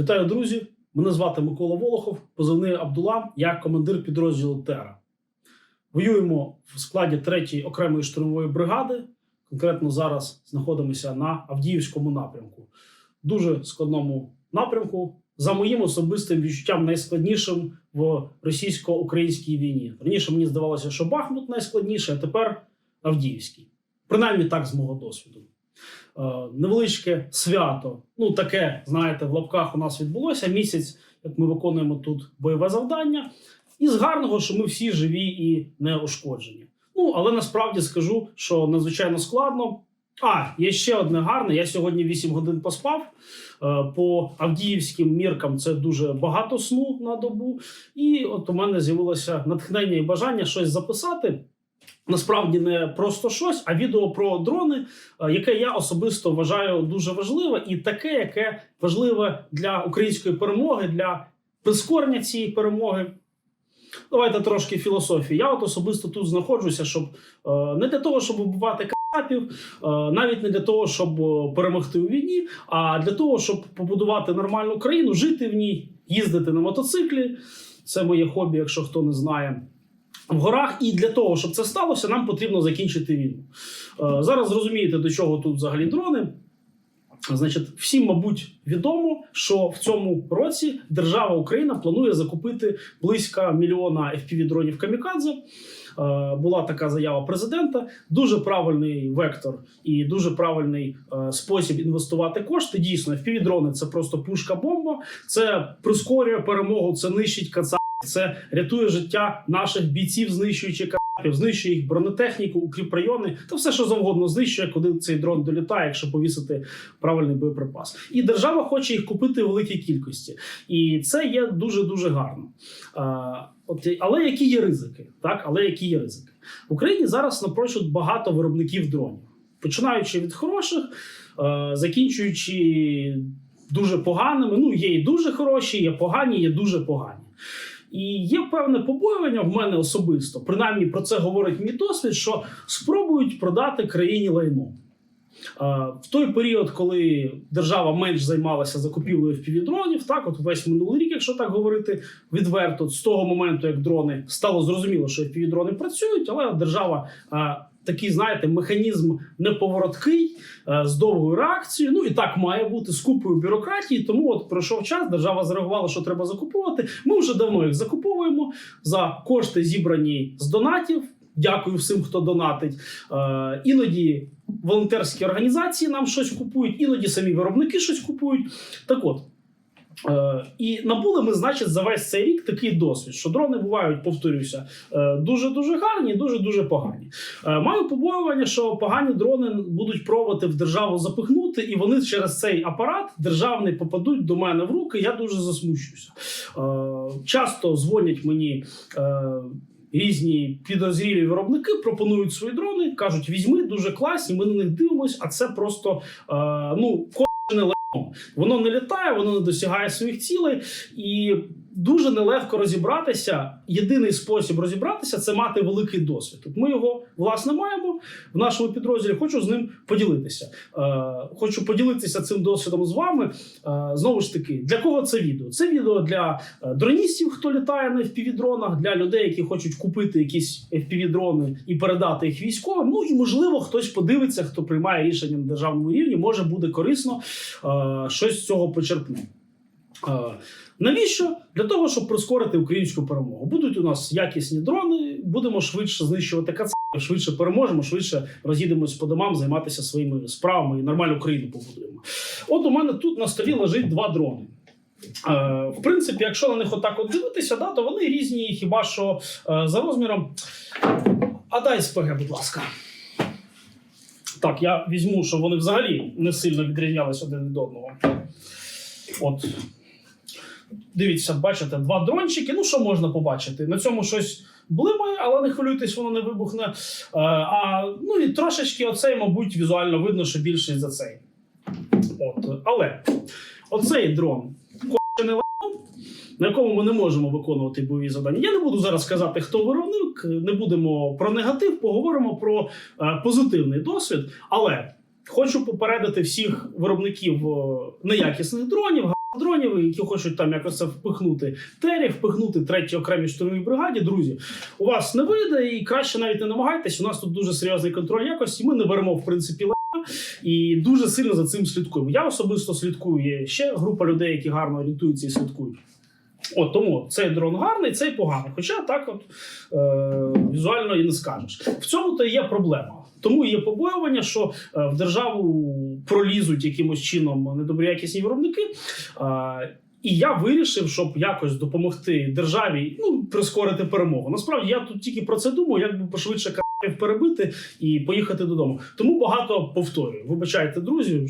Вітаю, друзі! Мене звати Микола Волохов, позивний Абдула, я командир підрозділу Тера. Воюємо в складі 3-ї окремої штурмової бригади. Конкретно зараз знаходимося на Авдіївському напрямку. Дуже складному напрямку. За моїм особистим відчуттям, найскладнішим в російсько-українській війні. Раніше мені здавалося, що Бахмут найскладніший, а тепер Авдіївський. Принаймні так з мого досвіду. Е, невеличке свято. Ну, таке, знаєте, в лапках у нас відбулося місяць, як ми виконуємо тут бойове завдання. І з гарного, що ми всі живі і не ушкоджені. Ну, але насправді скажу, що надзвичайно складно. А, є ще одне гарне. Я сьогодні 8 годин поспав. Е, По авдіївським міркам це дуже багато сну на добу. І от у мене з'явилося натхнення і бажання щось записати. Насправді не просто щось, а відео про дрони, е, яке я особисто вважаю дуже важливе, і таке, яке важливе для української перемоги, для прискорення цієї перемоги. Давайте трошки філософії. Я от особисто тут знаходжуся, щоб е, не для того, щоб вбивати капів, е, навіть не для того, щоб перемогти у війні, а для того, щоб побудувати нормальну країну, жити в ній, їздити на мотоциклі. Це моє хобі, якщо хто не знає. В горах, і для того, щоб це сталося, нам потрібно закінчити війну. Е, зараз зрозумієте, до чого тут взагалі дрони. Значить, всім, мабуть, відомо, що в цьому році держава Україна планує закупити близько мільйона fpv дронів камікадзе. Е, Була така заява президента. Дуже правильний вектор і дуже правильний е, спосіб інвестувати кошти. Дійсно, fpv дрони це просто пушка-бомба. Це прискорює перемогу, це нищить каца. Це рятує життя наших бійців, знищуючи капів, знищує їх бронетехніку, укріпрайони та все, що завгодно знищує, куди цей дрон долітає, якщо повісити правильний боєприпас. І держава хоче їх купити в великій кількості, і це є дуже дуже гарно. От, але які є ризики? Так, але які є ризики в Україні зараз напрочуд багато виробників дронів, починаючи від хороших, закінчуючи дуже поганими. Ну є і дуже хороші, є погані, є дуже погані. І є певне побоювання в мене особисто, принаймні про це говорить мій досвід, що спробують продати країні лайно. В той період, коли держава менш займалася закупівлею впівдронів, так от весь минулий рік, якщо так говорити відверто, з того моменту, як дрони стало зрозуміло, що впівдрони працюють, але держава. Такий, знаєте, механізм неповороткий з довгою реакцією. Ну і так має бути з купою бюрократії. Тому от пройшов час, держава зареагувала, що треба закуповувати. Ми вже давно їх закуповуємо за кошти, зібрані з донатів. Дякую всім, хто донатить. Е, іноді волонтерські організації нам щось купують, іноді самі виробники щось купують. Так от. Е, і набули ми, значить, за весь цей рік такий досвід, що дрони бувають, повторюся, дуже дуже гарні, дуже дуже погані. Е, Маю побоювання, що погані дрони будуть пробувати в державу запихнути, і вони через цей апарат державний попадуть до мене в руки. Я дуже засмучуюся. Часто дзвонять мені. Різні підозрілі виробники пропонують свої дрони, кажуть: візьми дуже класні, ми на них дивимось, а це просто е, ну лайно. Воно не літає, воно не досягає своїх цілей, і дуже нелегко розібратися. Єдиний спосіб розібратися це мати великий досвід. От ми його власне маємо в нашому підрозділі. Хочу з ним поділитися. Е, хочу поділитися цим досвідом з вами. Е, знову ж таки, для кого це відео? Це відео для е, дроністів, хто літає на FPV-дронах, для людей, які хочуть купити якісь FPV-дрони і передати їх військовим. Ну і можливо, хтось подивиться, хто приймає рішення на державному рівні, може буде корисно щось з цього почерпне. Е, Навіщо? Для того, щоб прискорити українську перемогу. Будуть у нас якісні дрони, будемо швидше знищувати КЦ, швидше переможемо, швидше роз'їдемось по домам, займатися своїми справами і нормальну країну побудуємо. От у мене тут на столі лежить два дрони. Е, в принципі, якщо на них отак от дивитися, да, то вони різні, хіба що е, за розміром. А дай СПГ, будь ласка. Так, я візьму, щоб вони взагалі не сильно відрізнялися один від одного. От. Дивіться, бачите, два дрончики. Ну, що можна побачити? На цьому щось блимає, але не хвилюйтесь, воно не вибухне. Е, а, ну і трошечки оцей, мабуть, візуально видно, що більший за цей. От. Але оцей дрон не на якому ми не можемо виконувати бойові завдання. Я не буду зараз казати, хто виробник, не будемо про негатив, поговоримо про е, позитивний досвід. Але хочу попередити всіх виробників е, неякісних дронів, дронів, які хочуть там якось це впихнути тері, впихнути третій окремій штурмовій бригаді. Друзі, у вас не вийде і краще навіть не намагайтесь. У нас тут дуже серйозний контроль якості. Ми не беремо в принципі і дуже сильно за цим слідкуємо. Я особисто слідкую. Є ще група людей, які гарно орієнтуються і слідкують. От тому цей дрон гарний, цей поганий. Хоча так, от е, візуально і не скажеш. В цьому то є проблема. Тому є побоювання, що е, в державу пролізуть якимось чином недоброякісні виробники. Е, і я вирішив, щоб якось допомогти державі ну, прискорити перемогу. Насправді я тут тільки про це думаю, як би пошвидше к***ів перебити і поїхати додому. Тому багато повторюю. Вибачайте, друзі,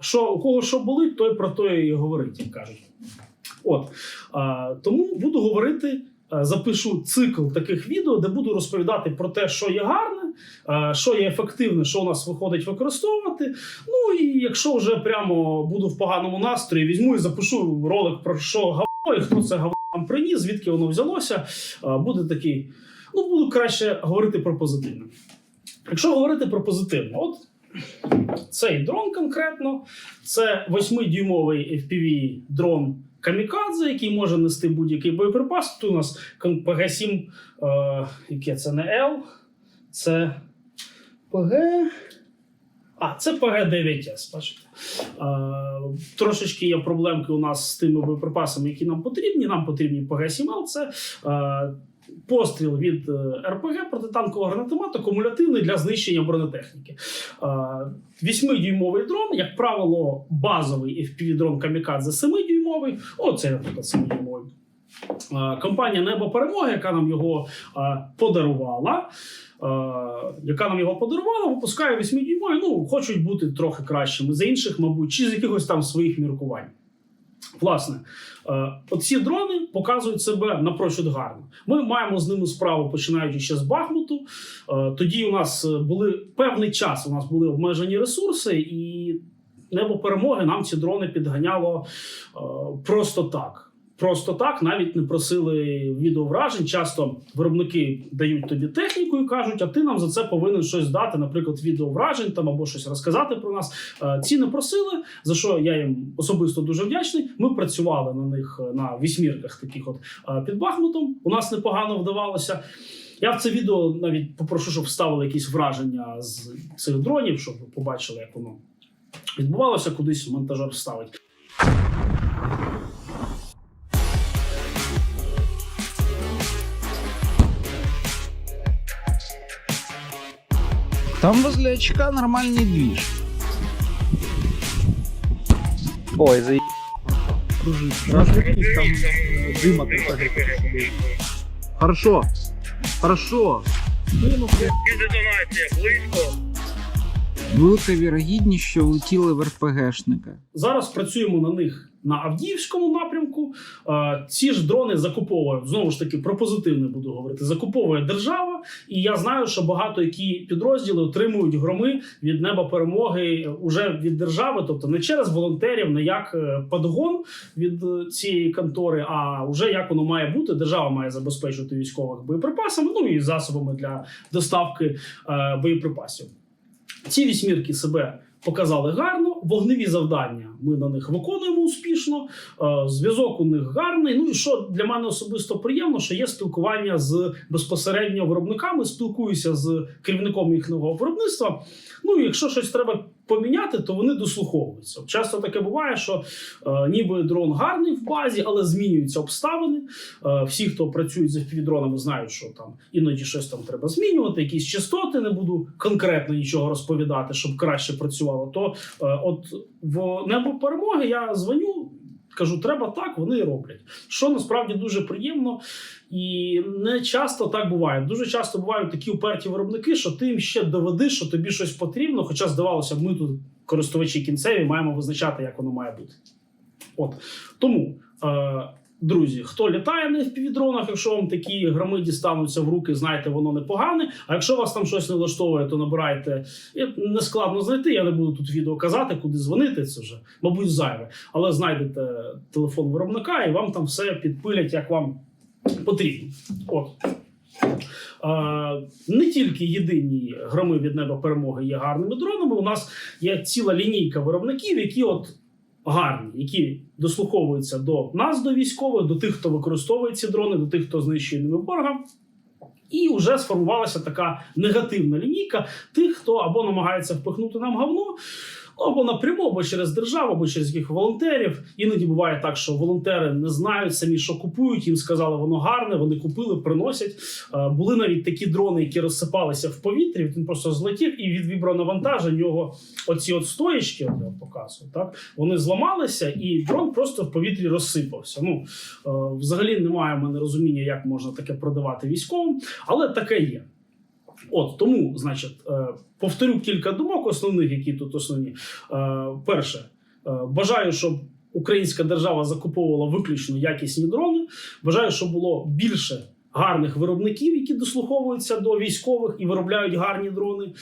що у кого що болить, той про то і говорить, як кажуть. От а, тому буду говорити. е, Запишу цикл таких відео, де буду розповідати про те, що є гарне, е, що є ефективне, що у нас виходить використовувати. Ну і якщо вже прямо буду в поганому настрої, візьму і запишу ролик про що говно і хто це говно нам приніс, звідки воно взялося. Е, Буде такий. Ну, буду краще говорити про позитивне. Якщо говорити про позитивне, от цей дрон конкретно, це 8-дюймовий FPV дрон Камікадзе, який може нести будь-який боєприпас. Тут у нас ПГ-7, е, яке це не L, це ПГ. А, це ПГ-9С, бачите. Е, трошечки є проблемки у нас з тими боєприпасами, які нам потрібні. Нам потрібні ПГ-7Л. Це е, постріл від е, РПГ протитанкового гранатомета, кумулятивний для знищення бронетехніки. Е, 8-дюймовий дрон, як правило, базовий FPV-дрон Камікадзе 7-дюймовий. Оце, наприклад, 7-дюймовий. Е, Компанія Небо Перемоги, яка нам його подарувала, яка нам його подарувала, випускає 8-дюймовий. Ну, хочуть бути трохи кращими за інших, мабуть, чи з якихось там своїх міркувань. Власне, оці дрони показують себе напрочуд гарно. Ми маємо з ними справу, починаючи ще з Бахмуту. Тоді у нас були певний час, у нас були обмежені ресурси, і небо перемоги нам ці дрони підганяло е, просто так. Просто так, навіть не просили відеовражень. Часто виробники дають тобі техніку і кажуть, а ти нам за це повинен щось дати, наприклад, відеовражень там або щось розказати про нас. Е, Ці не просили, за що я їм особисто дуже вдячний. Ми працювали на них е, на вісьмірках таких от під Бахмутом. У нас непогано вдавалося. Я в це відео навіть попрошу, щоб вставили якісь враження з цих дронів, щоб побачили, як воно відбувалося, кудись монтажер вставить. Там возле очка нормальный движ. Ой, за Кружит. Разлепись, там э, дыма только где-то. Хорошо. Хорошо. Велика вірогідність, що влетіли в РПГшника. Зараз працюємо на них на Авдіївському напрямку. Ці ж дрони закуповує знову ж таки про позитивне буду говорити. Закуповує держава, і я знаю, що багато які підрозділи отримують громи від неба перемоги уже від держави, тобто не через волонтерів, не як е, подгон від е, цієї контори, а вже як воно має бути. Держава має забезпечувати військових боєприпасами, ну і засобами для доставки е, боєприпасів. Ці вісьмірки себе показали гарно. Вогневі завдання ми на них виконуємо успішно. Е, Зв'язок у них гарний. Ну і що для мене особисто приємно, що є спілкування з безпосередньо виробниками. Спілкуюся з керівником їхнього виробництва. Ну і якщо щось треба поміняти, то вони дослуховуються. Часто таке буває, що е, ніби дрон гарний в базі, але змінюються обставини. Е, всі, хто працюють з FPV-дронами, знають, що там іноді щось там треба змінювати, якісь частоти. Не буду конкретно нічого розповідати, щоб краще працювало. То е, от в небо перемоги я дзвоню. Кажу, треба так, вони і роблять. Що насправді дуже приємно, і не часто так буває. Дуже часто бувають такі уперті виробники, що ти їм ще доведи, що тобі щось потрібно. Хоча здавалося б, ми тут користувачі кінцеві маємо визначати, як воно має бути. От тому, е, друзі, хто літає на FPV-дронах, якщо вам такі громи дістануться в руки, знайте, воно непогане. А якщо вас там щось не влаштовує, то набирайте. Не складно знайти. Я не буду тут відео казати, куди дзвонити. Це вже, мабуть, зайве. Але знайдете телефон виробника і вам там все підпилять, як вам потрібно. От. Не тільки єдині громи від неба перемоги є гарними дронами. У нас є ціла лінійка виробників, які от гарні, які дослуховуються до нас, до військових, до тих, хто використовує ці дрони, до тих, хто знищує ними ворога. І вже сформувалася така негативна лінійка тих, хто або намагається впихнути нам говно, або напряму, або через державу, або через яких волонтерів. Іноді буває так, що волонтери не знають самі, що купують. Їм сказали, воно гарне, вони купили, приносять. Е, Були навіть такі дрони, які розсипалися в повітрі. Він просто злетів і від вібронавантажень у нього оці от стоїчки, я показую, так вони зламалися, і дрон просто в повітрі розсипався. Ну е, взагалі немає в мене розуміння, як можна таке продавати військовим, але таке є. От тому, значить, е, повторю кілька думок основних, які тут основні. Е, Перше, е, бажаю, щоб українська держава закуповувала виключно якісні дрони. Бажаю, щоб було більше гарних виробників, які дослуховуються до військових і виробляють гарні дрони.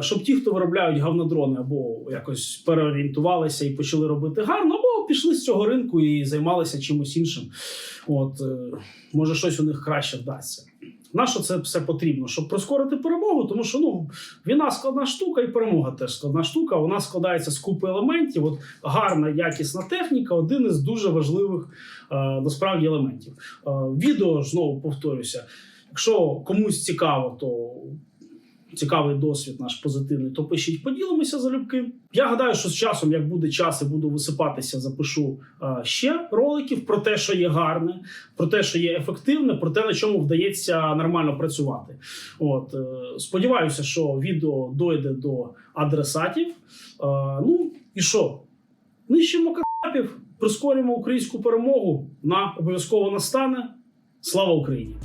Щоб ті, хто виробляють говнодрони, або якось переорієнтувалися і почали робити гарно, або пішли з цього ринку і займалися чимось іншим. От може щось у них краще вдасться. На що це все потрібно? Щоб прискорити перемогу, тому що ну війна складна штука, і перемога теж складна штука. Вона складається з купи елементів. От гарна якісна техніка один із дуже важливих е, насправді елементів. Е, відео знову повторюся. Якщо комусь цікаво, то цікавий досвід наш позитивний, то пишіть, поділимося залюбки. Я гадаю, що з часом, як буде час і буду висипатися, запишу е, ще роликів про те, що є гарне, про те, що є ефективне, про те, на чому вдається нормально працювати. От е, сподіваюся, що відео дойде до адресатів. Е, ну і що? Нищимо капів, прискорюємо українську перемогу. На обов'язково настане. Слава Україні!